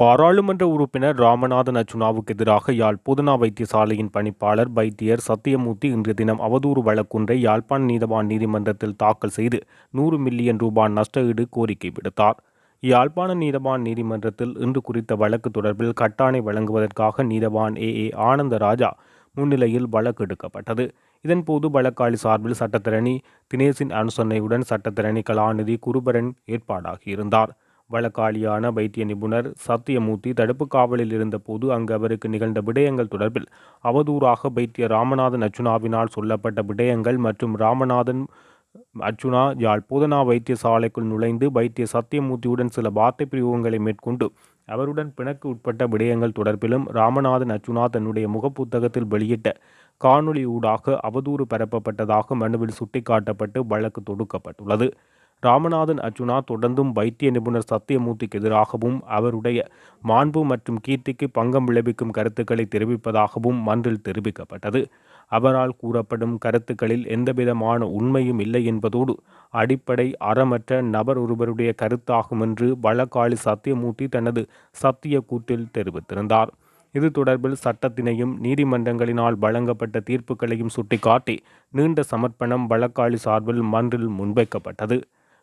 பாராளுமன்ற உறுப்பினர் ராமநாதன் அச்சுனாவுக்கு எதிராக யாழ் பொதுனா வைத்தியசாலையின் பணிப்பாளர் வைத்தியர் சத்தியமூர்த்தி இன்றைய தினம் அவதூறு வழக்கொன்றை யாழ்ப்பாண நீதவான் நீதிமன்றத்தில் தாக்கல் செய்து நூறு மில்லியன் ரூபாய் நஷ்டஈடு கோரிக்கை விடுத்தார். யாழ்ப்பாண நீதவான் நீதிமன்றத்தில் இன்று குறித்த வழக்கு தொடர்பில் கட்டாணை வழங்குவதற்காக நீதவான் ஏ. ஏ. ஆனந்தராஜா முன்னிலையில் வழக்கு எடுக்கப்பட்டது. இதன்போது வழக்காளி சார்பில் சட்டத்திரணி தினேசின் அனுசன்னையுடன் சட்டத்திரணி கலாநிதி குருபரன் ஏற்பாடாகியிருந்தார். வழக்காளியான வைத்திய நிபுணர் சத்தியமூர்த்தி தடுப்பு காவலில் இருந்தபோது அங்கு அவருக்கு நிகழ்ந்த விடயங்கள் தொடர்பில் அவதூறாக வைத்திய ராமநாதன் அர்ச்சுனாவினால் சொல்லப்பட்ட விடயங்கள் மற்றும் ராமநாதன் அர்ச்சுனா யாழ் போதனா வைத்தியசாலைக்குள் நுழைந்து வைத்திய சத்தியமூர்த்தியுடன் சில வார்த்தை பிரயோகங்களை மேற்கொண்டு அவருடன் பிணக்கு உட்பட்ட விடயங்கள் தொடர்பிலும் ராமநாதன் அர்ச்சுனா தன்னுடைய முகப்புத்தகத்தில் வெளியிட்ட காணொளி ஊடாக அவதூறு பரப்பப்பட்டதாக மனுவில் சுட்டிக்காட்டப்பட்டு வழக்கு தொடுக்கப்பட்டுள்ளது. ராமநாதன் அர்ஜுனா தொடர்ந்தும் வைத்திய நிபுணர் சத்தியமூர்த்திக்கு எதிராகவும் அவருடைய மாண்பு மற்றும் கீர்த்திக்கு பங்கம் விளைவிக்கும் கருத்துக்களை தெரிவிப்பதாகவும் மன்றில் தெரிவிக்கப்பட்டது. அவரால் கூறப்படும் கருத்துக்களில் எந்தவிதமான உண்மையும் இல்லை என்பதோடு அடிப்படை அறமற்ற நபர் ஒருவருடைய கருத்தாகும் என்று வழக்காளி சத்தியமூர்த்தி தனது சத்திய கூட்டில் தெரிவித்திருந்தார். இது தொடர்பில் சட்டத்தினையும் நீதிமன்றங்களினால் வழங்கப்பட்ட தீர்ப்புகளையும் சுட்டிக்காட்டி நீண்ட சமர்ப்பணம் வழக்காளி சார்பில் மன்றில் முன்வைக்கப்பட்டது.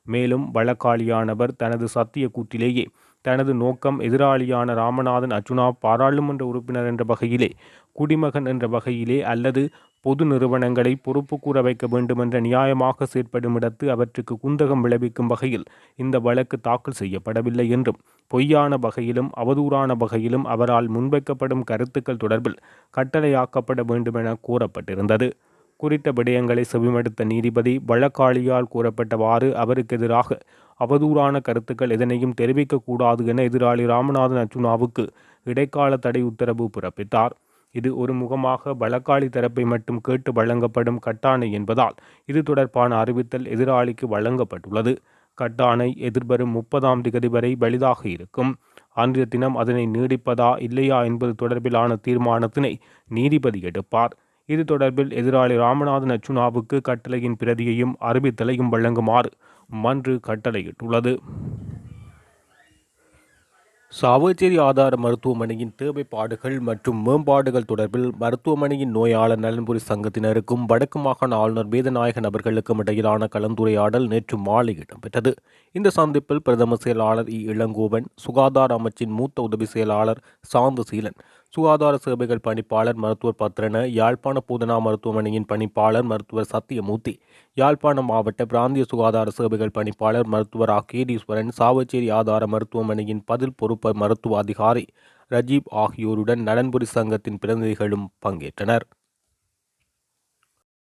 மேலும் வழக்காளியானவர் தனது சத்திய கூட்டிலேயே தனது நோக்கம் எதிராளியான ராமநாதன் அர்ஜுனா பாராளுமன்ற உறுப்பினர் என்ற வகையிலே குடிமகன் என்ற வகையிலே அல்லது பொது நிறுவனங்களை பொறுப்பு கூற வைக்க வேண்டுமென்ற நியாயமாக செயற்படும் இடத்து அவற்றுக்கு குந்தகம் விளைவிக்கும் வகையில் இந்த வழக்கு தாக்கல் செய்யப்படவில்லை என்றும் பொய்யான வகையிலும் அவதூறான வகையிலும் அவரால் முன்வைக்கப்படும் கருத்துக்கள் தொடர்பில் கட்டளையாக்கப்பட வேண்டுமென கூறப்பட்டிருந்தது. குறித்த விடயங்களை செவிமடுத்த நீதிபதி வழக்காளியால் கூறப்பட்டவாறு அவருக்கு எதிராக அவதூறான கருத்துக்கள் எதனையும் தெரிவிக்கக்கூடாது என எதிராளி ராமநாதன் அர்ஜுனாவுக்கு இடைக்கால தடை உத்தரவு பிறப்பித்தார். இது ஒரு முகமாக வழக்காளி தரப்பை மட்டும் கேட்டு வழங்கப்படும் கட்டாணை என்பதால் இது தொடர்பான அறிவித்தல் எதிராளிக்கு வழங்கப்பட்டுள்ளது. கட்டாணை எதிர்வரும் முப்பதாம் திகதி வரை வலிதாக இருக்கும். அன்றைய தினம் அதனை நீடிப்பதா இல்லையா என்பது தொடர்பிலான தீர்மானத்தினை நீதிபதி எடுப்பார். இது தொடர்பில் எதிராளி ராமநாதன் அச்சுனாவுக்கு கட்டளையின் பிரதியையும் அறிவித்தலையும் வழங்குமாறு மன்று கட்டளையிட்டுள்ளது. சாவச்சேரி ஆதார மருத்துவமனையின் தேவைப்பாடுகள் மற்றும் மேம்பாடுகள் தொடர்பில் மருத்துவமனையின் நோயாளர் நலன்புரி சங்கத்தினருக்கும் வடக்கு மாகாண ஆளுநர் வேதநாயகன் அவர்களுக்கும் இடையிலான கலந்துரையாடல் நேற்று மாலை இடம்பெற்றது. இந்த சந்திப்பில் பிரதம செயலாளர் இ இளங்கோவன் சுகாதார அமைச்சின் மூத்த உதவி செயலாளர் சாந்தசீலன் சுகாதார சேவைகள் பணிப்பாளர் மருத்துவர் பத்ரன யாழ்ப்பாண பூதனா மருத்துவமனையின் பணிப்பாளர் மருத்துவர் சத்தியமூர்த்தி யாழ்ப்பாண மாவட்ட பிராந்திய சுகாதார சேவைகள் பணிப்பாளர் மருத்துவர் ஆகேடீஸ்வரன் சாவச்சேரி ஆதார மருத்துவமனையின் பதில் பொறுப்பு மருத்துவ அதிகாரி ரஜீப் ஆகியோருடன் நலன்புரி சங்கத்தின் பிரதிநிதிகளும் பங்கேற்றனர்.